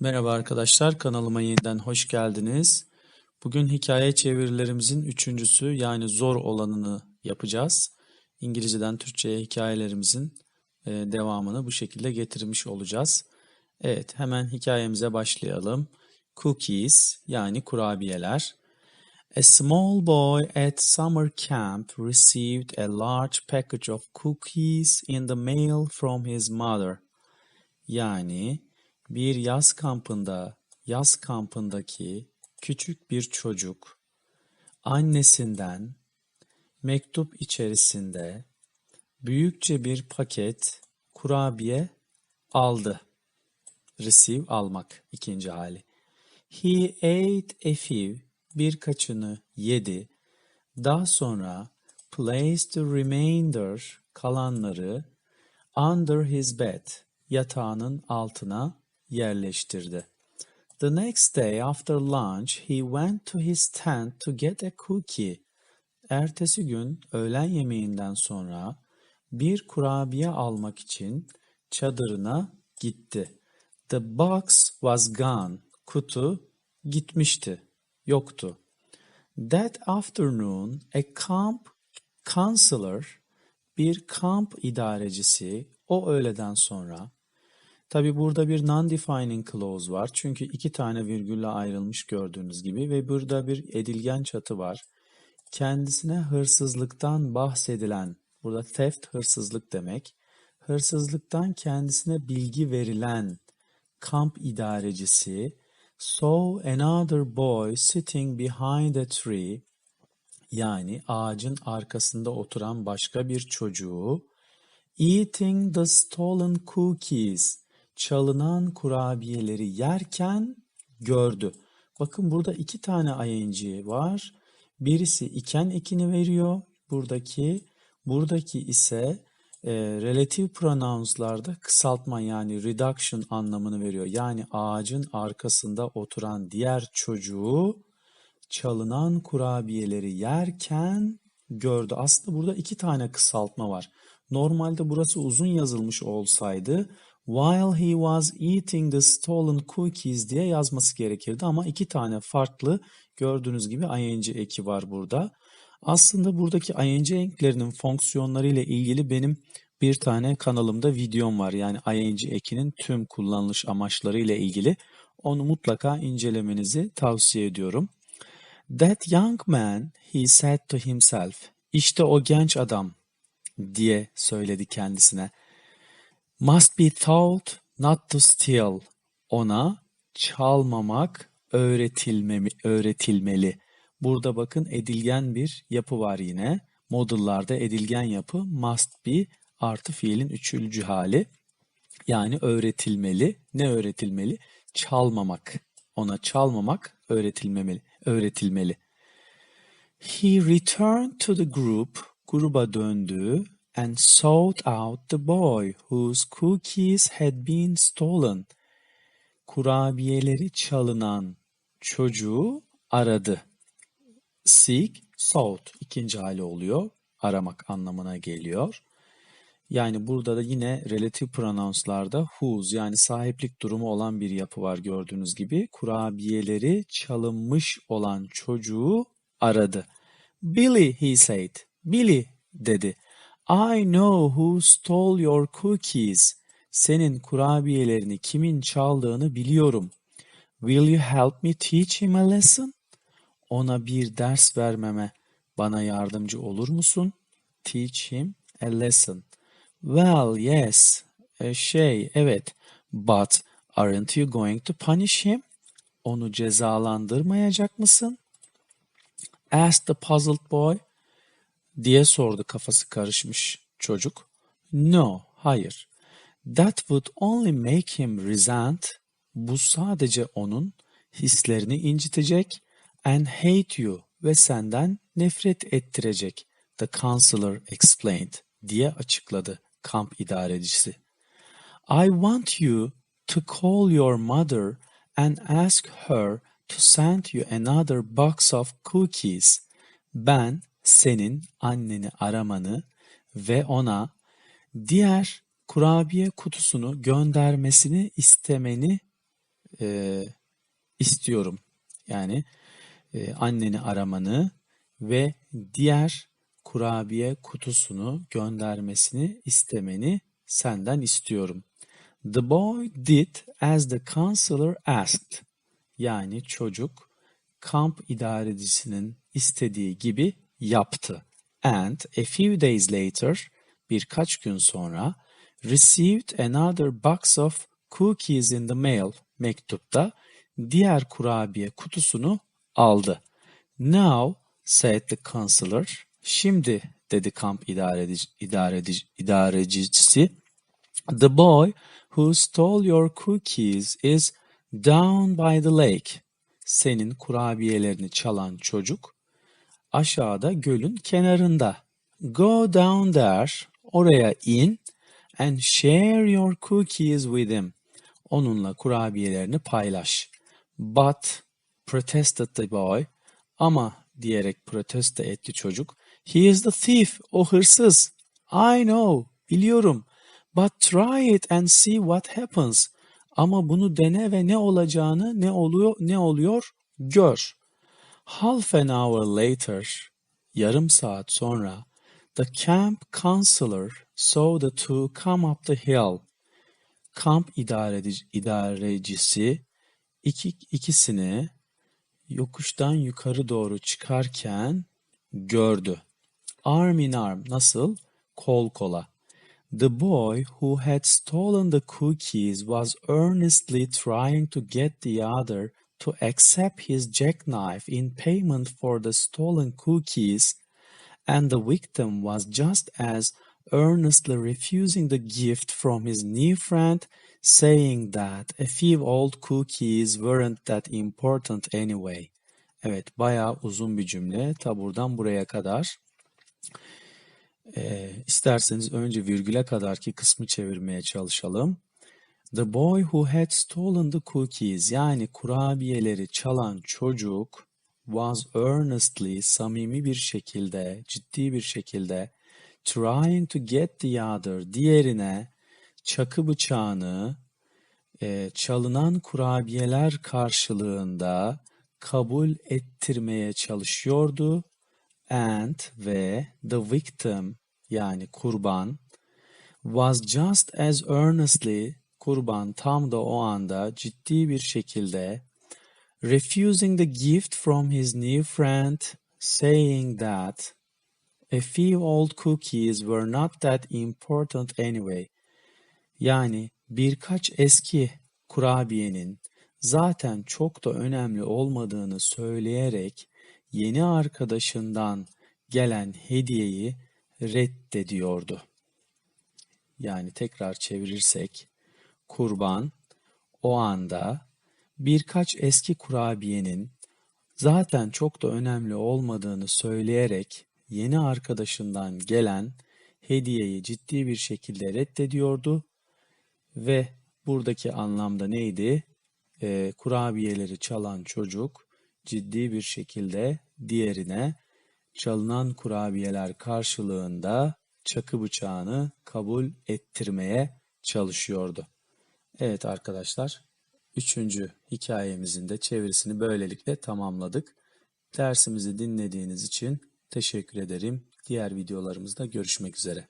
Merhaba arkadaşlar, kanalıma yeniden hoş geldiniz. Bugün hikaye çevirilerimizin üçüncüsü yani zor olanını yapacağız. İngilizceden Türkçe'ye hikayelerimizin e, devamını bu şekilde getirmiş olacağız. Evet, hemen hikayemize başlayalım. Cookies yani kurabiyeler. A small boy at summer camp received a large package of cookies in the mail from his mother. Yani bir yaz kampında, yaz kampındaki küçük bir çocuk annesinden mektup içerisinde büyükçe bir paket kurabiye aldı. Receive almak ikinci hali. He ate a few birkaçını yedi. Daha sonra placed the remainder kalanları under his bed yatağının altına yerleştirdi. The next day after lunch he went to his tent to get a cookie. Ertesi gün öğlen yemeğinden sonra bir kurabiye almak için çadırına gitti. The box was gone. Kutu gitmişti, yoktu. That afternoon a camp counselor, bir kamp idarecisi o öğleden sonra Tabi burada bir non-defining clause var. Çünkü iki tane virgülle ayrılmış gördüğünüz gibi ve burada bir edilgen çatı var. Kendisine hırsızlıktan bahsedilen, burada theft hırsızlık demek. Hırsızlıktan kendisine bilgi verilen kamp idarecisi saw another boy sitting behind a tree yani ağacın arkasında oturan başka bir çocuğu eating the stolen cookies çalınan kurabiyeleri yerken gördü. Bakın burada iki tane ing var. Birisi iken ekini veriyor. Buradaki buradaki ise e, relative pronounslarda kısaltma yani reduction anlamını veriyor. Yani ağacın arkasında oturan diğer çocuğu çalınan kurabiyeleri yerken gördü. Aslında burada iki tane kısaltma var. Normalde burası uzun yazılmış olsaydı while he was eating the stolen cookies diye yazması gerekirdi ama iki tane farklı gördüğünüz gibi ing eki var burada. Aslında buradaki ing eklerinin fonksiyonları ile ilgili benim bir tane kanalımda videom var. Yani ing ekinin tüm kullanılış amaçları ile ilgili. Onu mutlaka incelemenizi tavsiye ediyorum. That young man, he said to himself. İşte o genç adam diye söyledi kendisine must be taught not to steal. Ona çalmamak öğretilmemi, öğretilmeli. Burada bakın edilgen bir yapı var yine. Modullarda edilgen yapı must be artı fiilin üçüncü hali. Yani öğretilmeli. Ne öğretilmeli? Çalmamak. Ona çalmamak öğretilmemeli, öğretilmeli. He returned to the group. Gruba döndü and sought out the boy whose cookies had been stolen. Kurabiyeleri çalınan çocuğu aradı. Seek, sought ikinci hali oluyor. Aramak anlamına geliyor. Yani burada da yine relative pronounslarda whose yani sahiplik durumu olan bir yapı var gördüğünüz gibi. Kurabiyeleri çalınmış olan çocuğu aradı. Billy he said. Billy dedi. I know who stole your cookies. Senin kurabiyelerini kimin çaldığını biliyorum. Will you help me teach him a lesson? Ona bir ders vermeme bana yardımcı olur musun? Teach him a lesson. Well, yes. E, şey, evet. But aren't you going to punish him? Onu cezalandırmayacak mısın? Asked the puzzled boy diye sordu kafası karışmış çocuk. No, hayır. That would only make him resent. Bu sadece onun hislerini incitecek and hate you ve senden nefret ettirecek. The counselor explained diye açıkladı kamp idarecisi. I want you to call your mother and ask her to send you another box of cookies. Ben senin anneni aramanı ve ona diğer kurabiye kutusunu göndermesini istemeni e, istiyorum. Yani e, anneni aramanı ve diğer kurabiye kutusunu göndermesini istemeni senden istiyorum. The boy did as the counselor asked. Yani çocuk kamp idarecisinin istediği gibi yaptı. And a few days later, birkaç gün sonra, received another box of cookies in the mail mektupta diğer kurabiye kutusunu aldı. Now, said the counselor, şimdi dedi kamp idareci, idareci, idarecisi, the boy who stole your cookies is down by the lake. Senin kurabiyelerini çalan çocuk aşağıda gölün kenarında. Go down there, oraya in and share your cookies with him. Onunla kurabiyelerini paylaş. But, protested the boy, ama diyerek protesto etti çocuk. He is the thief, o hırsız. I know, biliyorum. But try it and see what happens. Ama bunu dene ve ne olacağını, ne oluyor, ne oluyor gör. Half an hour later, yarım saat sonra, the camp counselor saw the two come up the hill. Kamp idareci, idarecisi iki, ikisini yokuştan yukarı doğru çıkarken gördü. Arm in arm nasıl? Kol kola. The boy who had stolen the cookies was earnestly trying to get the other to accept his jackknife in payment for the stolen cookies, and the victim was just as earnestly refusing the gift from his new friend, saying that a few old cookies weren't that important anyway. Evet, bayağı uzun bir cümle. Ta buradan buraya kadar. Ee, isterseniz önce virgüle kadarki kısmı çevirmeye çalışalım. The boy who had stolen the cookies yani kurabiyeleri çalan çocuk was earnestly samimi bir şekilde, ciddi bir şekilde trying to get the other diğerine çakı bıçağını e, çalınan kurabiyeler karşılığında kabul ettirmeye çalışıyordu and ve the victim yani kurban was just as earnestly kurban tam da o anda ciddi bir şekilde refusing the gift from his new friend saying that a few old cookies were not that important anyway. Yani birkaç eski kurabiyenin zaten çok da önemli olmadığını söyleyerek yeni arkadaşından gelen hediyeyi reddediyordu. Yani tekrar çevirirsek kurban o anda birkaç eski kurabiyenin zaten çok da önemli olmadığını söyleyerek yeni arkadaşından gelen hediyeyi ciddi bir şekilde reddediyordu ve buradaki anlamda neydi? Ee, kurabiyeleri çalan çocuk ciddi bir şekilde diğerine çalınan kurabiyeler karşılığında çakı bıçağını kabul ettirmeye çalışıyordu. Evet arkadaşlar, üçüncü hikayemizin de çevirisini böylelikle tamamladık. Dersimizi dinlediğiniz için teşekkür ederim. Diğer videolarımızda görüşmek üzere.